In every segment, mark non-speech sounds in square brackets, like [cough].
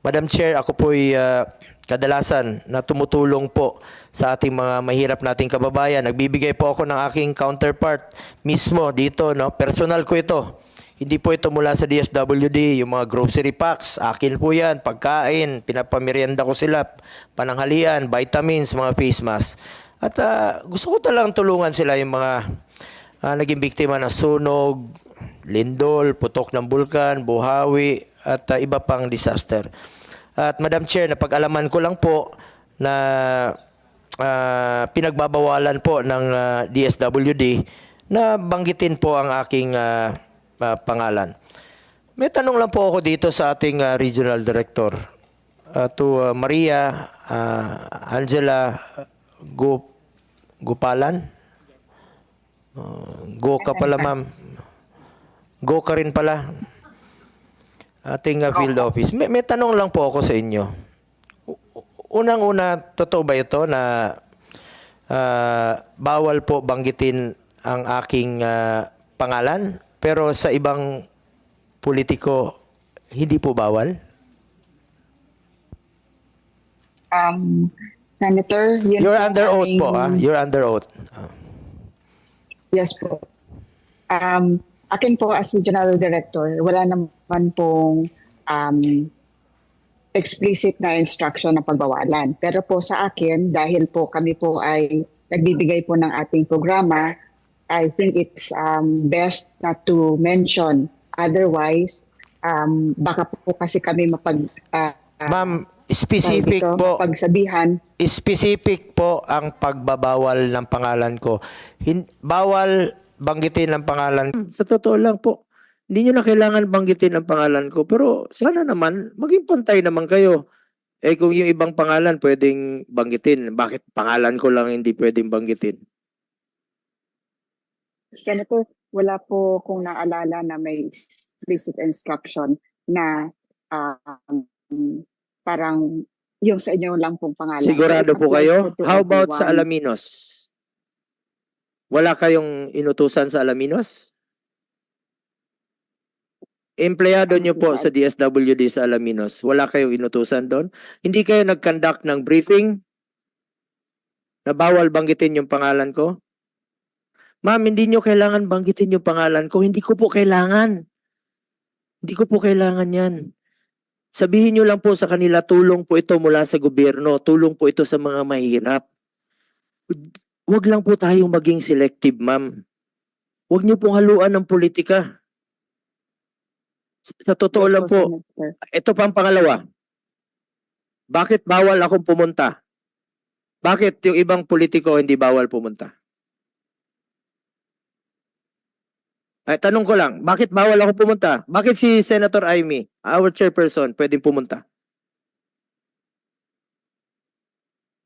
Madam Chair, ako po'y ah, kadalasan na tumutulong po sa ating mga mahirap nating kababayan. Nagbibigay po ako ng aking counterpart mismo dito, no? Personal ko ito. Hindi po ito mula sa DSWD, yung mga grocery packs, akin po yan, pagkain, pinapamerienda ko sila, pananghalian, vitamins, mga face mask. At ah, gusto ko talang tulungan sila yung mga ah, naging biktima ng sunog, lindol, putok ng bulkan, buhawi, at ah, iba pang disaster. At Madam Chair, napag-alaman ko lang po na ah, pinagbabawalan po ng ah, DSWD na banggitin po ang aking ah, ah, pangalan. May tanong lang po ako dito sa ating ah, regional director. Ah, to ah, Maria ah, Angela Gu- Gupalan. Ah, go ka pala, ma'am. Go ka rin pala. Ating uh, field office. May, may tanong lang po ako sa inyo. Unang-una, totoo ba ito na ah, bawal po banggitin ang aking ah, pangalan, pero sa ibang politiko, hindi po bawal? Um, Senator, yun You're po under oath po, aming- ah. You're under oath. Ah. Yes po. Um, akin po as regional director, wala naman pong um, explicit na instruction na pagbawalan. Pero po sa akin, dahil po kami po ay nagbibigay po ng ating programa, I think it's um, best not to mention. Otherwise, um, baka po kasi kami mapag... ah, Ma'am, specific dito, po. Pagsabihan, specific po ang pagbabawal ng pangalan ko. Hin- bawal banggitin ang pangalan. Sa totoo lang po, hindi nyo na kailangan banggitin ang pangalan ko. Pero sana naman, maging pantay naman kayo. Eh kung yung ibang pangalan pwedeng banggitin, bakit pangalan ko lang hindi pwedeng banggitin? Senator, wala po kung naalala na may explicit instruction na um, parang yung sa inyo lang pong pangalan. Sigurado So, po kayo? How about sa. Alaminos? Wala kayong inutusan sa Alaminos? Empleyado nyo po sa DSWD sa Alaminos. Wala kayong inutusan doon? Hindi kayo nag-conduct ng briefing na bawal banggitin yung pangalan ko? Ma'am, hindi nyo kailangan banggitin yung pangalan ko. Hindi ko po kailangan. Hindi ko po kailangan yan. Sabihin nyo lang po sa kanila, tulong po ito mula sa gobyerno, tulong po ito sa mga mahirap. Huwag lang po tayong maging selective, ma'am. Huwag nyo pong haluan ng politika. Sa totoo Yes lang po, Senator. ito pang pangalawa. Bakit bawal akong pumunta? Bakit yung ibang politiko hindi bawal pumunta? Ay, tanong ko lang, bakit bawal ako pumunta? Bakit si Senator Amy, our chairperson, pwedeng pumunta?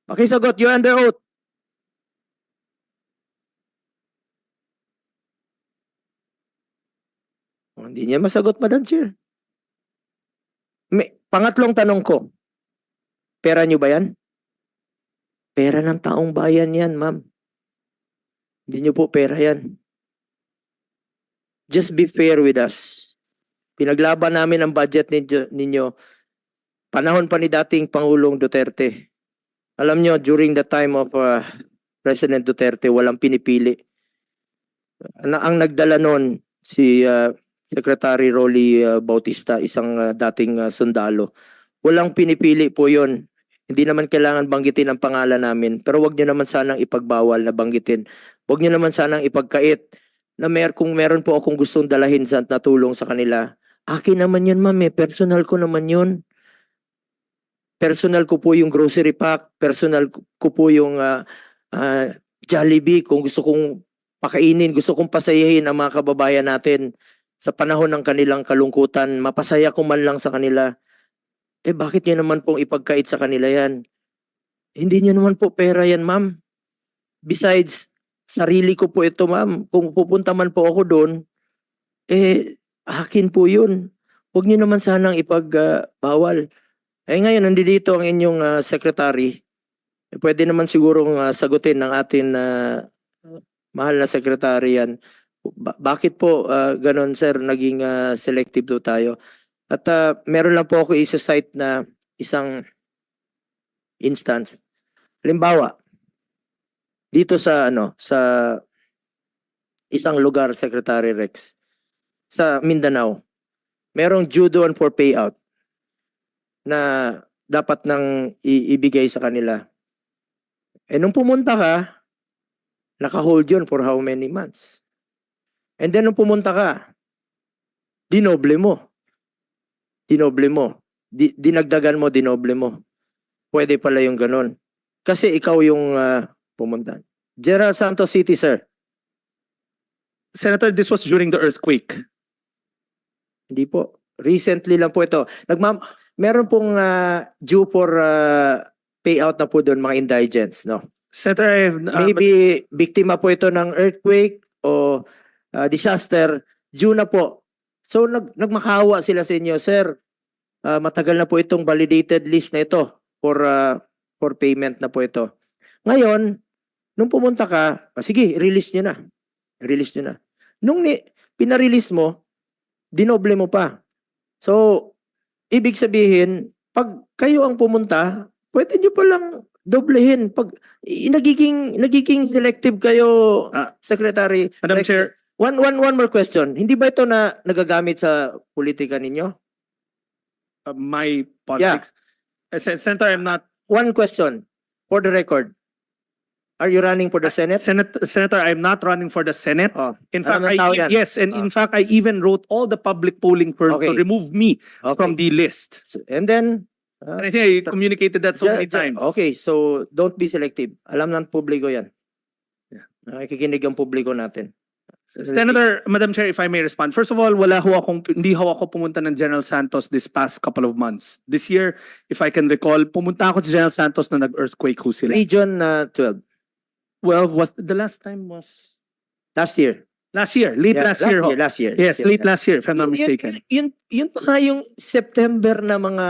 Pakisagot, you're under oath. Hindi niya masagot, Madam Chair. May, pangatlong tanong ko, pera niyo ba yan? Pera ng taong bayan yan, ma'am. Hindi niyo po pera yan. Just be fair with us. Pinaglaban namin ang budget ninyo, ninyo panahon pa ni dating Pangulong Duterte. Alam niyo, during the time of uh, President Duterte, walang pinipili. Na, ang nagdala noon, si uh, Secretary Rolly uh, Bautista, isang uh, dating uh, sundalo. Walang pinipili po yon. Hindi naman kailangan banggitin ang pangalan namin. Pero wag nyo naman sanang ipagbawal na banggitin. Wag nyo naman sanang ipagkait na mer kung meron po akong gustong dalahin sa natulong sa kanila. Akin naman yun, ma'am. Eh. Personal ko naman yun. Personal ko po yung grocery pack. Personal ko po yung uh, uh, Jollibee. Kung gusto kong pakainin, gusto kong pasayahin ang mga kababayan natin sa panahon ng kanilang kalungkutan, mapasaya ko man lang sa kanila, eh bakit nyo naman pong ipagkait sa kanila yan? Hindi nyo naman po pera yan, ma'am. Besides, sarili ko po ito, ma'am. Kung pupunta man po ako doon, eh, akin po yun. Huwag nyo naman sanang ipagbawal. eh ngayon, nandito ang inyong ah, secretary. Eh, pwede naman sigurong ah, sagutin ng atin na mahal na secretary yan. Ba- bakit po ah, ganon sir naging ah, selective do tayo? At ah, meron lang po ako isa-cite na isang instance. Halimbawa, dito sa ano, sa isang lugar, Secretary Rex, sa Mindanao, merong due doon for payout na dapat nang ibigay sa kanila. Eh nung pumunta ka, naka-hold yun for how many months? And then nung pumunta ka, dinoble mo. Dinoble mo. Di, dinagdagan mo, dinoble mo. Pwede pala yung ganun. Kasi ikaw yung ah, pumunta. Gerald Santos City, sir. Senator, this was during the earthquake. Hindi po. Recently lang po ito. Nagmam meron pong ah, due for ah, payout na po doon mga indigents, no? Senator, I have, uh, Maybe biktima po ito ng earthquake o ah, disaster, due na po. So nag nagmakawa sila sa inyo, sir. ah, matagal na po itong validated list na ito for ah, for payment na po ito. Ngayon, nung pumunta ka, ah, sige, release nyo na. Release nyo na. Nung ni, pinarelease mo, dinoble mo pa. So, ibig sabihin, pag kayo ang pumunta, pwede nyo palang doblehin. Pag nagiging nagiging selective kayo, Ah, Secretary. Madam. Chair, One one one more question. Hindi ba ito na nagagamit sa politika ninyo? uh, my politics. Uh, Sen- Senator, I'm not, One question for the record. Are you running for the Senate? Senate, Senator, I'm not running for the Senate. Oh, In fact, I, yan. yes, and Ah. in fact, I even wrote all the public polling firms to remove me okay. from the list. And then ah, And I think I communicated that so Ja- many times. Okay, so don't be selective. Alam ng publiko yan. Yeah. Nakikinig ang publiko natin. Senator, Madam Chair, if I may respond. First of all, wala ho akong, hindi ho ako pumunta ng General Santos this past couple of months. This year, if I can recall, pumunta ako sa General Santos na nag-earthquake ho sila. Region na 12. Well, was, the last time was Last year. last year, late Yeah, last year ho. Last year. Yes, late last year, if I'm not mistaken. Yun, yun, yun pa nga yung September na mga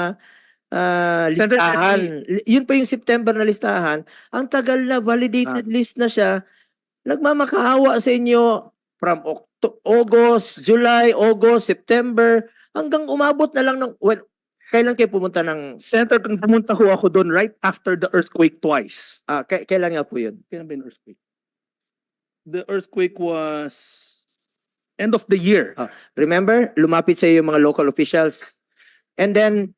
ah, Senator, listahan. Li- Yun pa yung September na listahan. Ang tagal na validated list na siya. Nagmamakaawa sa inyo from Octo- August, July, August, September, hanggang umabot na lang ng, well, kailan kayo pumunta ng, Senator, kung pumunta ho ako doon right after the earthquake twice. ah, k- kailan nga po yun? Kailan ba yung earthquake? The earthquake was end of the year. Remember, lumapit sa yung mga local officials and then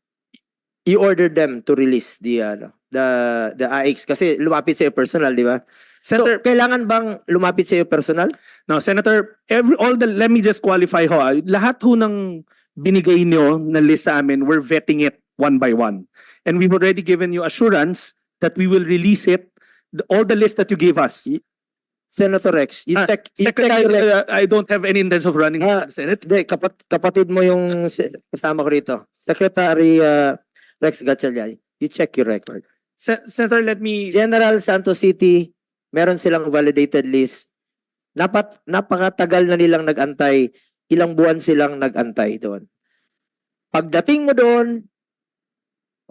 you ordered them to release the ano, the the AX kasi lumapit sa personal, di ba? So, Senator, kailangan bang lumapit sa iyo personal? Now, Senator, every all the let me just qualify ho. ah. Lahat ho ng binigay niyo na list sa amin, we're vetting it one by one. And we've already given you assurance that we will release it the- all the list that you gave us. Senator Rex, you Ah, check, you check Secretary, your- uh, I don't have any intention of running Ah, Senate. Hindi, kapat, kapatid mo yung kasama ko rito. Secretary uh, Rex Gatchalian, you check your record. Se- Senator, let me General Santos City, meron silang validated list. Napat, napakatagal na nilang nagantay. Ilang buwan silang nagantay doon. Pagdating mo doon,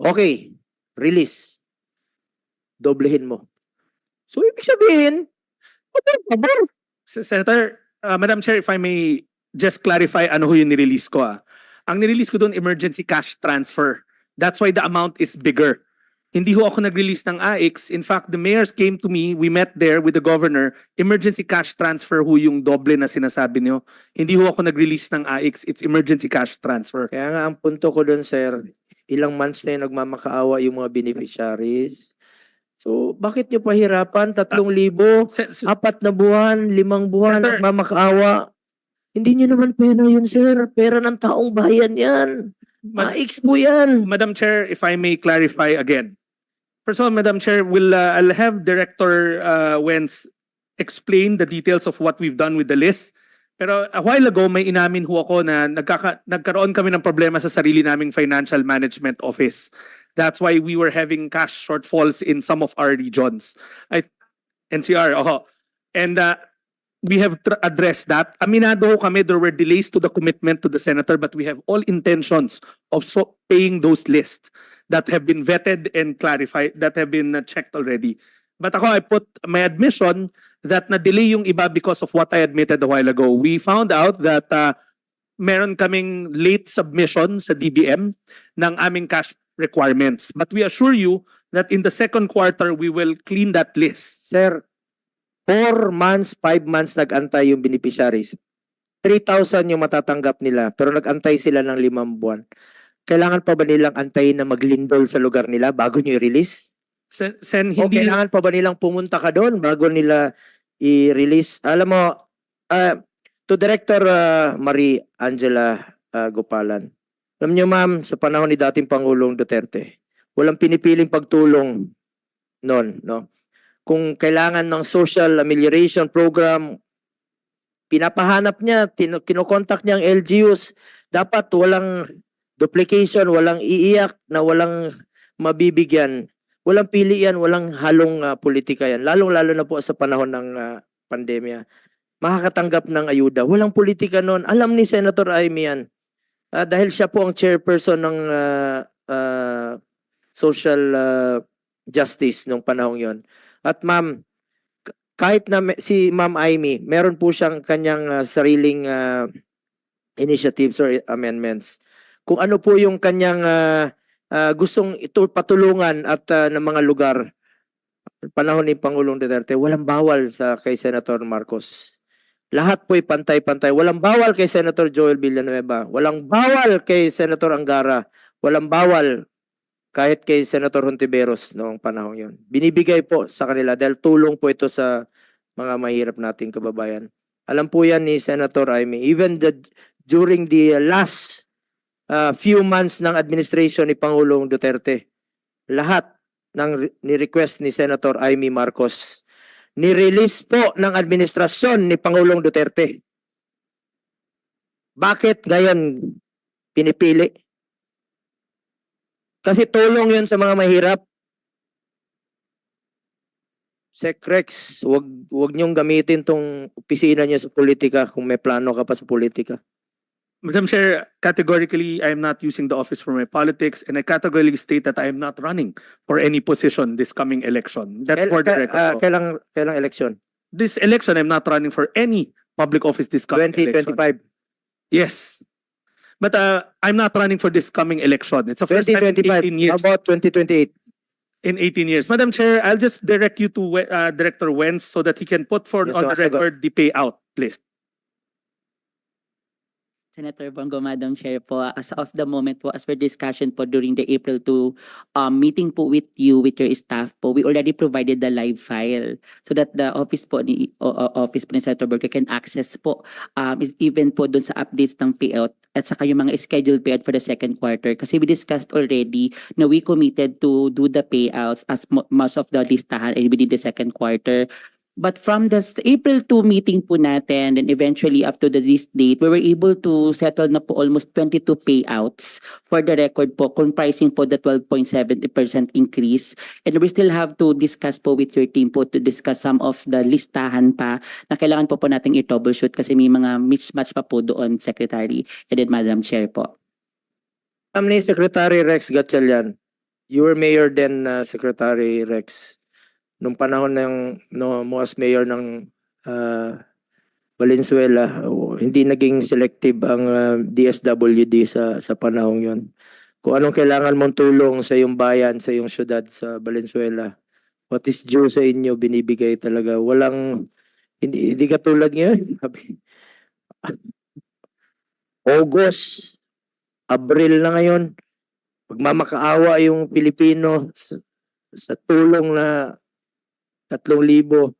okay, release. Doblehin mo. So, ibig sabihin, Se- Senator, uh, Madam Chair, if I may just clarify ano ho yung nirelease ko ah. Ang nirelease ko doon, emergency cash transfer. That's why the amount is bigger. Hindi ho ako nag-release ng AX. In fact, the mayors came to me, we met there with the governor, emergency cash transfer ho yung doble na sinasabi niyo. Hindi ho ako nag-release ng AX, it's emergency cash transfer. Kaya nga ang punto ko doon, sir, ilang months na yung nagmamakaawa yung mga beneficiaries. So, bakit nyo pahirapan? Tatlong libo, Se- se- apat na buwan, limang buwan, Senator- nagmamakaawa. Hindi nyo naman pera yun, sir. Pera ng taong bayan yan. Ma- Maix po yan. Madam Chair, if I may clarify again. First of all, Madam Chair, will uh, I'll have Director uh, Wentz explain the details of what we've done with the list. Pero a while ago, may inamin ho ako na nagkaka- nagkaroon kami ng problema sa sarili naming financial management office. That's why we were having cash shortfalls in some of our regions. I, NCR, oh. And uh, we have addressed that. Aminado ho kami, there were delays to the commitment to the senator, but we have all intentions of so paying those lists that have been vetted and clarified, that have been uh, checked already. But ako, I put my admission that na-delay yung iba because of what I admitted a while ago. We found out that uh, meron kaming late submission sa DBM ng aming cash requirements. But we assure you that in the second quarter, we will clean that list. Sir, four months, five months nag-antay yung beneficiaries. 3,000 yung matatanggap nila, pero nag-antay sila ng limang buwan. Kailangan pa ba nilang antayin na maglindol sa lugar nila bago nyo i-release? Sen, Sen, O hindi, kailangan pa ba nilang pumunta ka doon bago nila i-release? Alam mo, ah, to Director ah, Marie Angela ah, Gopalan, alam niyo ma'am, sa panahon ni dating Pangulong Duterte, walang pinipiling pagtulong noon, no? Kung kailangan ng social amelioration program, pinapahanap niya, kinokontak niya ang LGUs, dapat walang duplication, walang iiyak na walang mabibigyan. Walang pili yan, walang halong ah, politika yan. Lalong-lalo na po sa panahon ng ah, pandemya. Makakatanggap ng ayuda. Walang politika noon. Alam ni Senator Amy yan. Ah, dahil siya po ang chairperson ng ah, ah, social ah, justice nung panahong yon. At ma'am, kahit na si Ma'am Amy, meron po siyang kanyang ah, sariling ah, initiatives or amendments. Kung ano po yung kanyang ah, ah, gustong ito patulungan at ah, ng mga lugar panahon ni Pangulong Duterte, walang bawal sa kay Senator Marcos. Lahat po'y pantay-pantay. Walang bawal kay Senator Joel Villanueva. Walang bawal kay Senator Angara. Walang bawal kahit kay Senator Hontiveros noong panahon yon. Binibigay po sa kanila dahil tulong po ito sa mga mahirap nating kababayan. Alam po yan ni Senator Amy. Even the, during the last uh, few months ng administration ni Pangulong Duterte, lahat ng re- ni-request ni Senator Amy Marcos, ni-release po ng administrasyon ni Pangulong Duterte. Bakit ngayon pinipili? Kasi tulong yun sa mga mahirap. Secrex, wag wag niyong gamitin tong opisina niyo sa politika kung may plano ka pa sa politika. Madam Chair, categorically, I am not using the office for my politics and I categorically state that I am not running for any position this coming election. That's Kail- for the record. po. kailang kailang election? This election, I'm not running for any public office this coming election. 2025. Yes. But uh, I'm not running for this coming election. It's a first time in 2025. 18 years. How about 2028? in 18 years. Madam Chair, I'll just direct you to uh, Director Wenz so that he can put for Yes, on the record the payout list. Senator Bongo, Madam Chair po, as of the moment po, as per discussion po during the April 2 um, meeting po with you, with your staff po, we already provided the live file so that the office po ni, o- o- office po ni Senator Bongo can access po um, even po dun sa updates ng payout at saka yung mga scheduled payout for the second quarter. Kasi we discussed already na we committed to do the payouts as mo- most of the listahan and within the second quarter. But from the April 2 meeting po natin, and eventually after the this date, we were able to settle na po almost 22 payouts for the record po, comprising po the 12.70% increase. And we still have to discuss po with your team po to discuss some of the listahan pa na kailangan po po nating i-troubleshoot kasi may mga mismatch pa po doon, Secretary and then Madam Chair po. Alam ni Secretary Rex Gatchalian, you were mayor then, uh, Secretary Rex. Nung panahon ng no, mo mayor ng uh, Valenzuela, oh, hindi naging selective ang uh, DSWD sa sa panahong yon. Kung anong kailangan mong tulong sa iyong bayan, sa iyong syudad sa Valenzuela, what is due sa inyo binibigay talaga. Walang hindi, hindi katulad ngayon. [laughs] August, Abril na ngayon, magmamakaawa yung Pilipino sa, sa tulong na 3,000.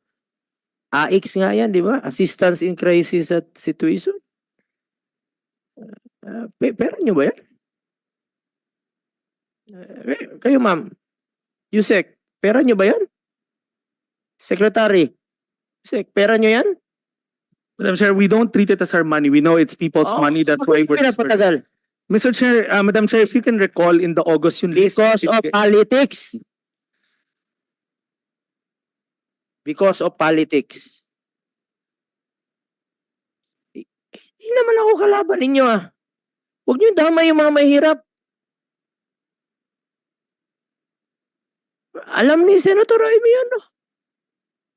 AX nga yan, di ba? Assistance in Crisis at Situation. Uh, pe- pera nyo ba yan? Uh, kayo ma'am, Yusek, pera nyo ba yan? Secretary, Yusek, pera nyo yan? Madam Chair, we don't treat it as our money. We know it's people's Oh, money. That's why we're. Pinapatagal. Mr. Chair, uh, Madam Chair, if you can recall in the August yung list. Because of politics. Because of politics. Hi- Hindi naman ako kalaban ninyo ah. Huwag niyo damay yung mga mahirap. Alam ni Senator Amy yan. oh.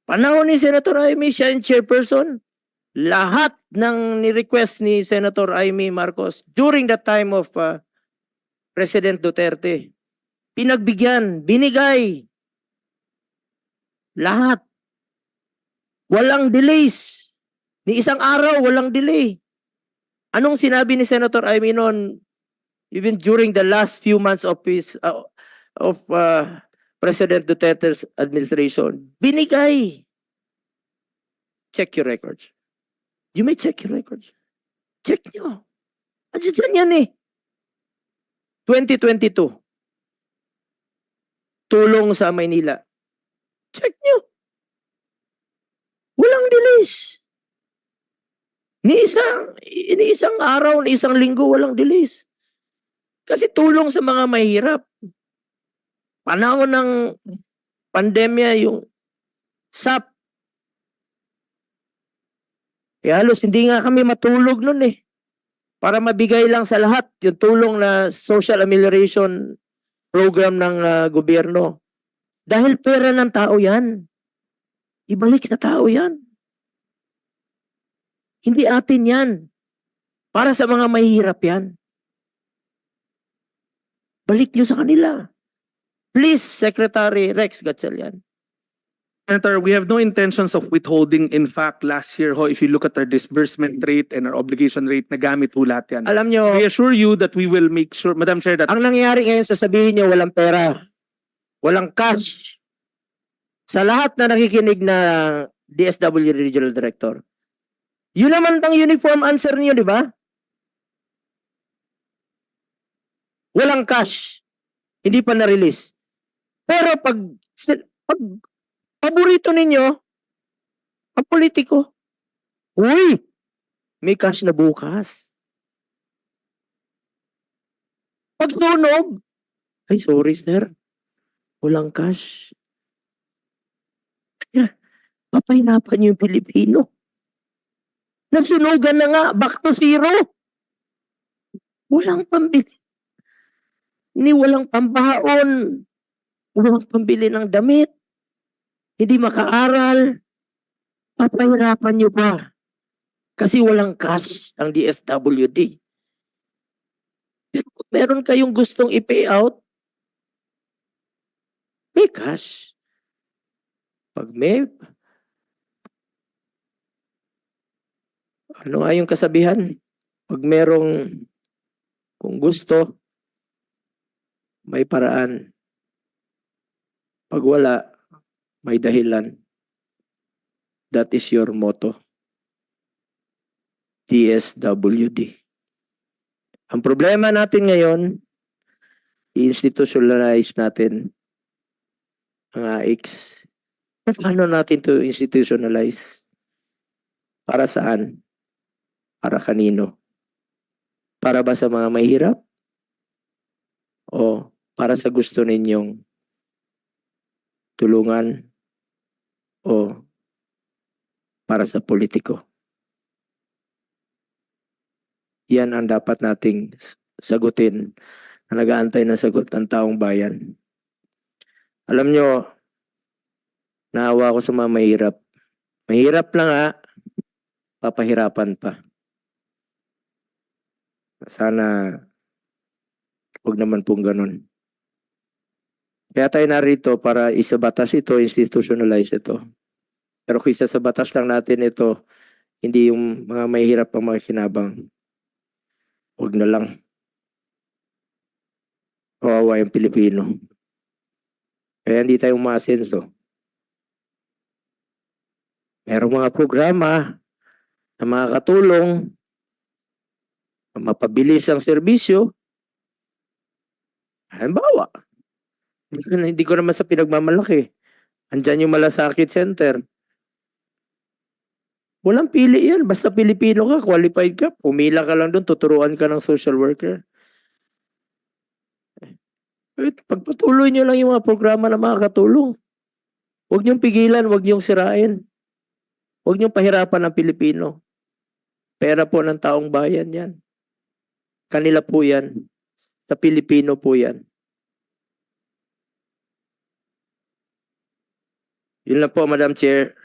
Panahon ni Senator Amy, siya yung chairperson. lahat ng ni-request ni Senator Amy Marcos during the time of uh, President Duterte. Pinagbigyan, binigay. Lahat. Walang delays. Ni isang araw, walang delay. Anong sinabi ni Senator Amy even during the last few months of his uh, of uh, President Duterte's administration? Binigay. Check your records. You may check your records. Check nyo. Andiyan yan eh. 2022. Tulong sa Maynila. Check nyo. Walang delays. Ni isang, ni isang araw, ni isang linggo, walang delays. Kasi tulong sa mga mahirap. Panahon ng pandemya, yung SAP, eh halos hindi nga kami matulog nun eh. Para mabigay lang sa lahat yung tulong na social amelioration program ng ah, gobyerno. Dahil pera ng tao yan. Ibalik sa tao yan. Hindi atin yan. Para sa mga mahihirap yan. Balik nyo sa kanila. Please, Secretary Rex Gatchalian. Senator, we have no intentions of withholding. In fact, last year ho, if you look at our disbursement rate and our obligation rate, nagamit ho lahat yan. Alam nyo, I assure you that we will make sure, Madam Chair, that ang nangyayari ngayon, sasabihin nyo, walang pera. Walang cash. Sa lahat na nakikinig na DSW Regional Director. Yun naman ang uniform answer niyo, di ba? Walang cash. Hindi pa na-release. Pero pag, pag paborito ninyo, ang politiko, uy, may cash na bukas. Pag sunog, ay sorry sir, walang cash. Papahinapan niyo yung Pilipino. Nasunugan na nga, back to zero. Walang pambili. Ni walang pambaon. Walang pambili ng damit. Hindi makaaral. Papahirapan niyo pa. Kasi walang cash ang DSWD. Pero meron kayong gustong i-pay out, may cash. Pag may ano nga yung kasabihan? Pag merong kung gusto, may paraan. Pag wala, may dahilan. That is your motto. DSWD. Ang problema natin ngayon, i-institutionalize natin ang AX. Paano natin to institutionalize? Para saan? Para kanino? Para ba sa mga mahirap? O para sa gusto ninyong tulungan? O para sa politiko? Yan ang dapat nating sagutin na nag-aantay ng sagot ng taong bayan. Alam nyo, naawa ko sa mga mahirap. Mahirap lang ha, papahirapan pa. Sana huwag naman pong ganun. Kaya tayo narito para isabatas ito, institutionalize ito. Pero kung isa sa batas lang natin ito, hindi yung mga mahihirap ang mga kinabang. Huwag na lang. Kawawa yung Pilipino. Kaya hindi tayo umaasenso. Merong mga programa na makakatulong mapabilis ang serbisyo. Halimbawa, hindi ko, naman sa pinagmamalaki. Andyan yung Malasakit Center. Walang pili yan. Basta Pilipino ka, qualified ka, pumila ka lang doon, tuturuan ka ng social worker. Pagpatuloy nyo lang yung mga programa na makakatulong. Huwag niyong pigilan, huwag niyong sirain. Huwag niyong pahirapan ang Pilipino. Pera po ng taong bayan yan. Kanila po yan. Sa Pilipino po yan. Yun lang po, Madam Chair.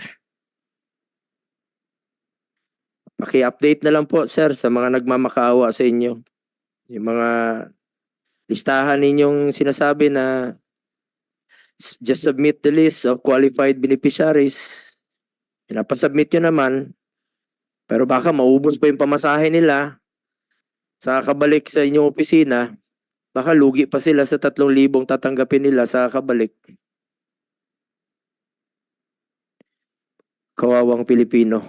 Maki-update na lang po, sir, sa mga nagmamakaawa sa inyo. Yung mga listahan ninyong sinasabi na just submit the list of qualified beneficiaries. Pinapasubmit nyo naman, pero baka maubos pa yung pamasahe nila sa kabalik sa inyong opisina, baka lugi pa sila sa 3,000 tatanggapin nila sa kabalik. Kawawang Pilipino.